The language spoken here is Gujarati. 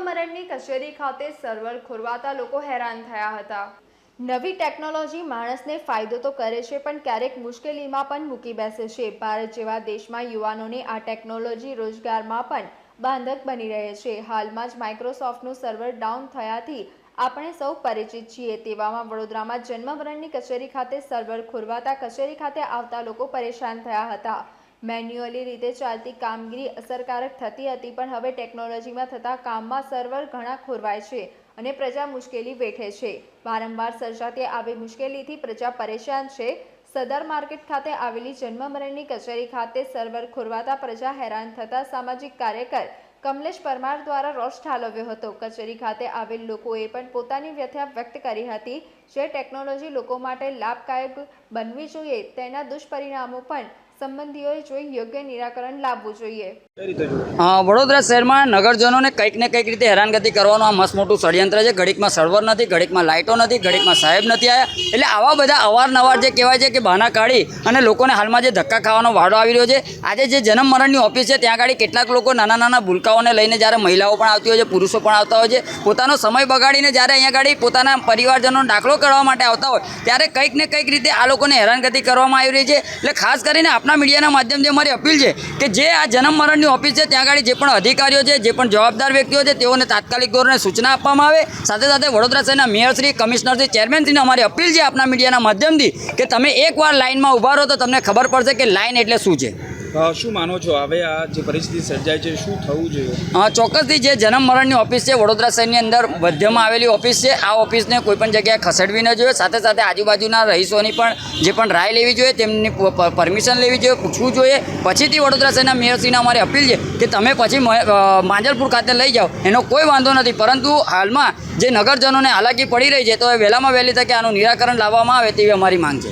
મરણની કચેરી ખાતે સર્વર ખોરવાતા લોકો હેરાન થયા હતા. નવી ટેકનોલોજી માણસને ફાયદો તો કરે છે, પણ ક્યારેક મુશ્કેલીમાં પણ મૂકી બેસે છે. ભારત જેવા દેશમાં યુવાનોને આ ટેકનોલોજી રોજગારમાં પણ બાંધક બની રહે છે. હાલમાં જ માઇક્રોસોફ્ટનું સર્વર ડાઉન થયાથી આપણે સૌ પરિચિત છીએ. તેવામાં વડોદરામાં જન્મ મરણની કચેરી ખાતે સર્વર ખોરવાતા કચેરી ખાતે આવતા લોકો પરેશાન થયા હતા. મેન્યુઅલી રીતે ચાલતી કામગીરી અસરકારક થતી હતી, પણ હવે ટેકનોલોજીમાં થતા કામમાં સર્વર ઘણા ખોરવાય છે અને પ્રજા મુશ્કેલી વેઠે છે. વારંવાર સર્જાતી આવી મુશ્કેલીથી પ્રજા પરેશાન છે. સદર માર્કેટ ખાતે આવેલી જન્મમરણની કચેરી ખાતે સર્વર ખોરવાતા પ્રજા હેરાન થતા સામાજિક કાર્યકર કમલેશ પરમાર દ્વારા રોષ ઠાલવ્યો હતો. કચેરી ખાતે આવેલ લોકોએ પણ પોતાની વ્યથા વ્યક્ત કરી હતી. જે ટેકનોલોજી લોકો માટે લાભદાયક બનવી જોઈએ તેના દુષ્પરિણામો પણ સંબંધીઓએ જોઈ યોગ્ય નિરાકરણ લાવવું જોઈએ. વડોદરા શહેરમાં નગરજનોને કંઈક ને કંઈક રીતે હેરાનગતિ કરવાનું આ મસ્ત મોટું ષડયંત્ર છે. ઘડીકમાં સર્વર નથી ઘડીકમાં લાઇટો નથી ઘડીકમાં સાહેબ નથી આવ્યા એટલે આવા બધા અવારનવાર જે કહેવાય છે કે બહાના કાઢી અને લોકોને હાલમાં જે ધક્કા ખાવાનો વાડો આવી રહ્યો છે આજે જે જન્મ મરણની ઓફિસ છે ત્યાં આગળ કેટલાક લોકો નાના નાના ભૂલકાઓને લઈને જ્યારે મહિલાઓ પણ આવતી હોય છે પુરુષો પણ આવતા હોય છે પોતાનો સમય બગાડીને જ્યારે અહીંયા આગળ પોતાના પરિવારજનોનો દાખલો કરવા માટે આવતા હોય ત્યારે કંઈક ને કંઈક રીતે આ લોકોને હેરાનગતિ કરવામાં આવી રહી છે. એટલે ખાસ કરીને આપણા મીડિયાના માધ્યમથી અમારી અપીલ છે કે જે આ જન્મ મરણની ઓફિસ છે, ત્યાં આગળ જે પણ અધિકારીઓ છે, જે પણ જવાબદાર વ્યક્તિઓ છે, તેઓને તાત્કાલિક ધોરણે સૂચના આપવામાં આવે. સાથે સાથે વડોદરા શહેરના મેયરશ્રી કમિશનરશ્રી ચેરમેનશ્રીને અમારી અપીલ છે આપણા મીડિયાના માધ્યમથી કે તમે એકવાર લાઇનમાં ઊભા રહો તો તમને ખબર પડશે કે લાઇન એટલે શું છે. શું માનો છો? હવે આ જે પરિસ્થિતિ સર્જાય છે, શું થવું જોઈએ? હા ચોક્કસથી જે જન્મ મરણની ઓફિસ છે, વડોદરા શહેરની અંદર મધ્યમાં આવેલી ઓફિસ છે. આ ઓફિસને કોઈ પણ જગ્યાએ ખસેડવી ન જોઈએ. સાથે સાથે આજુબાજુના રહીશોની પણ જે પણ રાય લેવી જોઈએ, તેમની પરમિશન લેવી જોઈએ, પૂછવું જોઈએ. પછીથી વડોદરા શહેરના મેયરશ્રીને અમારી અપીલ છે કે તમે પછી માંજલપુર ખાતે લઈ જાઓ. એનો કોઈ વાંધો નથી. પરંતુ હાલમાં જે નગરજનોને હાલાકી પડી રહી છે, તો એ વહેલામાં વહેલી તકે આનું નિરાકરણ લાવવામાં આવે તેવી અમારી માંગ છે.